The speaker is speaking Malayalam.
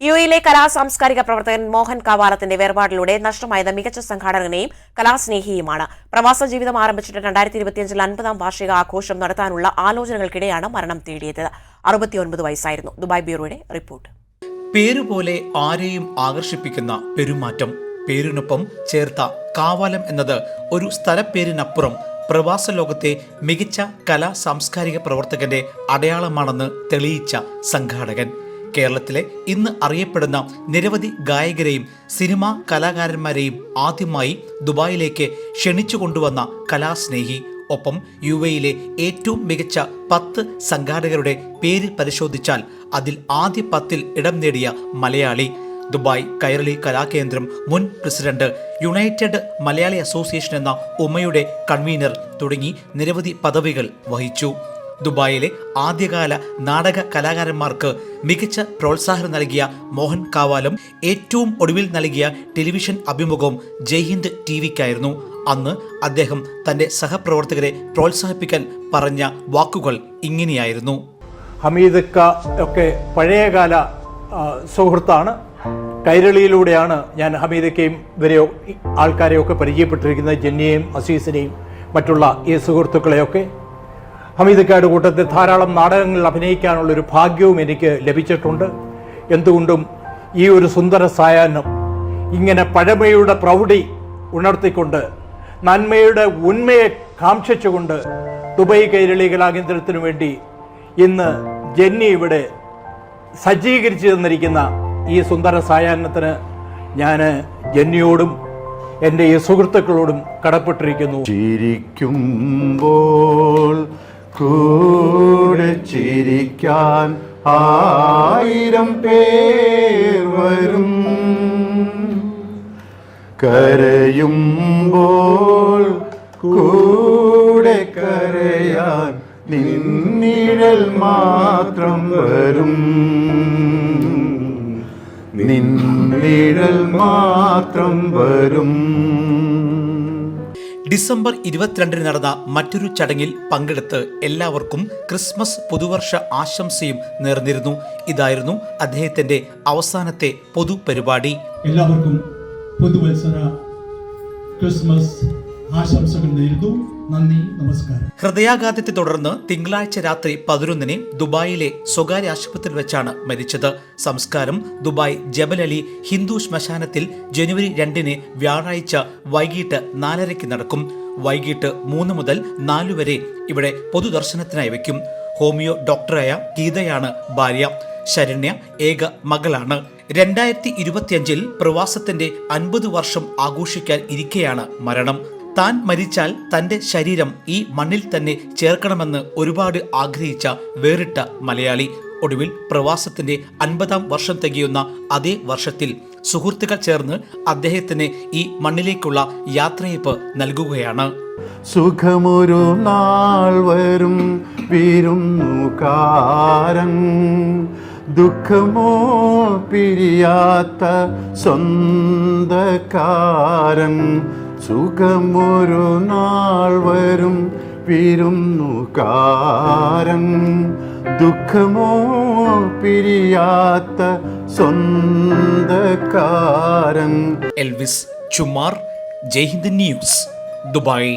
യു എയിലെ കലാ സാംസ്കാരിക പ്രവർത്തകൻ മോഹൻ കാവാലത്തിന്റെ വേർപാടിലൂടെ നഷ്ടമായത് മികച്ച സംഘാടകനെയും കലാസ്നേഹിയുമാണ്. പ്രവാസ ജീവിതം ആരംഭിച്ചിട്ട് രണ്ടായിരത്തി ഇരുപത്തിയഞ്ചിൽ അൻപതാം വാർഷിക ആഘോഷം നടത്താനുള്ള ആലോചനകൾക്കിടെയാണ് മരണം തേടിയത്. അറുപത്തിയൊൻപത് വയസ്സായിരുന്നു. Dubai ബ്യൂറോയുടെ report. പേരുപോലെ ആരെയും ആകർഷിപ്പിക്കുന്ന പെരുമാറ്റം പേരിനൊപ്പം ചേർത്ത കാവാലം എന്നത് ഒരു സ്ഥലപ്പേരിനപ്പുറം പ്രവാസ ലോകത്തെ മികച്ച കലാ സാംസ്കാരിക പ്രവർത്തകന്റെ അടയാളമാണെന്ന് തെളിയിച്ച സംഘാടകൻ. കേരളത്തിലെ ഇന്ന് അറിയപ്പെടുന്ന നിരവധി ഗായകരെയും സിനിമാ കലാകാരന്മാരെയും ആദ്യമായി ദുബായിലേക്ക് ക്ഷണിച്ചു കൊണ്ടുവന്ന കലാസ്നേഹി. ഒപ്പം യു എയിലെ ഏറ്റവും മികച്ച പത്ത് സംഘാടകരുടെ പേര് പരിശോധിച്ചാൽ അതിൽ ആദ്യ പത്തിൽ ഇടം നേടിയ മലയാളി ദുബായ് കൈരളി കലാകേന്ദ്രം മുൻ പ്രസിഡന്റ് യുണൈറ്റഡ് മലയാളി അസോസിയേഷൻ എന്ന ഉമ്മയുടെ കൺവീനർ തുടങ്ങി നിരവധി പദവികൾ വഹിച്ചു. ദുബായിലെ ആദ്യകാല നാടക കലാകാരന്മാർക്ക് മികച്ച പ്രോത്സാഹനം നൽകിയ മോഹൻ കാവാലും ഏറ്റവും ഒടുവിൽ നൽകിയ ടെലിവിഷൻ അഭിമുഖവും ജയ്ഹിന്ദ് ടി വിക്കായിരുന്നു അന്ന് അദ്ദേഹം തന്റെ സഹപ്രവർത്തകരെ പ്രോത്സാഹിപ്പിക്കാൻ പറഞ്ഞ വാക്കുകൾ ഇങ്ങനെയായിരുന്നു. ഹമീദ് ഒക്കെ പഴയകാല സുഹൃത്താണ്. കൈരളിയിലൂടെയാണ് ഞാൻ ഹമീദക്കയും ഇവരെ ആൾക്കാരെയൊക്കെ പരിചയപ്പെട്ടിരിക്കുന്നത് ജന്നിയെയും അസീസിനെയും മറ്റുള്ള ഈ സുഹൃത്തുക്കളെയൊക്കെ. ഹമീദക്കയുടെ കൂട്ടത്തിൽ ധാരാളം നാടകങ്ങളിൽ അഭിനയിക്കാനുള്ള ഒരു ഭാഗ്യവും എനിക്ക് ലഭിച്ചിട്ടുണ്ട്. എന്തുകൊണ്ടും ഈ ഒരു സുന്ദര സായാഹ്നം ഇങ്ങനെ പഴമയുടെ പ്രൗഢി ഉണർത്തിക്കൊണ്ട് നന്മയുടെ ഉന്മയെ കാംക്ഷിച്ചുകൊണ്ട് ദുബൈ കൈരളി കലാകേന്ദ്രത്തിനു വേണ്ടി ഇന്ന് ജെന്നി ഇവിടെ സജ്ജീകരിച്ചു തന്നിരിക്കുന്ന ഈ സുന്ദര സായാഹ്നത്തിന് ഞാൻ ജെന്നിയോടും എന്റെ ഈ സുഹൃത്തുക്കളോടും കടപ്പെട്ടിരിക്കുന്നു. ചിരിക്കുമ്പോൾ കൂടെ ചിരിക്കാൻ ആയിരം പേർ വരും. കരയുമ്പോൾ കൂടെ കരയാൻ നിന്നിഴൽ മാത്രം വരും. നിന്നിഴൽ മാത്രം വരും. ഡിസംബർ ഇരുപത്തിരണ്ടിന് നടന്ന മറ്റൊരു ചടങ്ങിൽ പങ്കെടുത്ത് എല്ലാവർക്കും ക്രിസ്മസ് പുതുവർഷ ആശംസയും നേർന്നിരുന്നു. ഇതായിരുന്നു അദ്ദേഹത്തിന്റെ അവസാനത്തെ പൊതുപരിപാടി. എല്ലാവർക്കും പുതുവത്സര ക്രിസ്മസ് ആശംസകൾ നേരുന്നു. നന്ദി നമസ്കാരം. ഹൃദയാഘാതത്തെ തുടർന്ന് തിങ്കളാഴ്ച രാത്രി പതിനൊന്നിന് ദുബായിലെ സ്വകാര്യ ആശുപത്രിയിൽ വെച്ചാണ് മരിച്ചത്. സംസ്കാരം ദുബായ് ജബൽ അലി ഹിന്ദു ശ്മശാനത്തിൽ ജനുവരി രണ്ടിന് വ്യാഴാഴ്ച വൈകിട്ട് നാലരയ്ക്ക് നടക്കും. വൈകിട്ട് മൂന്ന് മുതൽ നാലു വരെ ഇവിടെ പൊതുദർശനത്തിനായി വയ്ക്കും. ഹോമിയോ ഡോക്ടറായ ഗീതയാണ് ഭാര്യ. ശരണ്യ ഏക മകളാണ്. രണ്ടായിരത്തി ഇരുപത്തിയഞ്ചിൽ പ്രവാസത്തിന്റെ അൻപത് വർഷം ആഘോഷിക്കാൻ ഇരിക്കെയാണ് മരണം. താൻ മരിച്ചാൽ തന്റെ ശരീരം ഈ മണ്ണിൽ തന്നെ ചേർക്കണമെന്ന് ഒരുപാട് ആഗ്രഹിച്ച വേറിട്ട മലയാളി. ഒടുവിൽ പ്രവാസത്തിന്റെ അൻപതാം വർഷം തികയുന്ന അതേ വർഷത്തിൽ സുഹൃത്തുക്കൾ ചേർന്ന് അദ്ദേഹത്തിന് ഈ മണ്ണിലേക്കുള്ള യാത്രയപ്പ് നൽകുകയാണ്. സുഖമൊരു നാൾ വരും വിരുന്നുകാരൻ ദുഃഖമോ പിരിയാത്ത സ്വന്തക്കാരൻ സുഖമൊരു നാൾ വരും വിരുന്നുകാരൻ ദുഃഖമോ പിരിയാത്ത സ്വന്തക്കാരൻ. Elvis Chumar Jaihind news Dubai.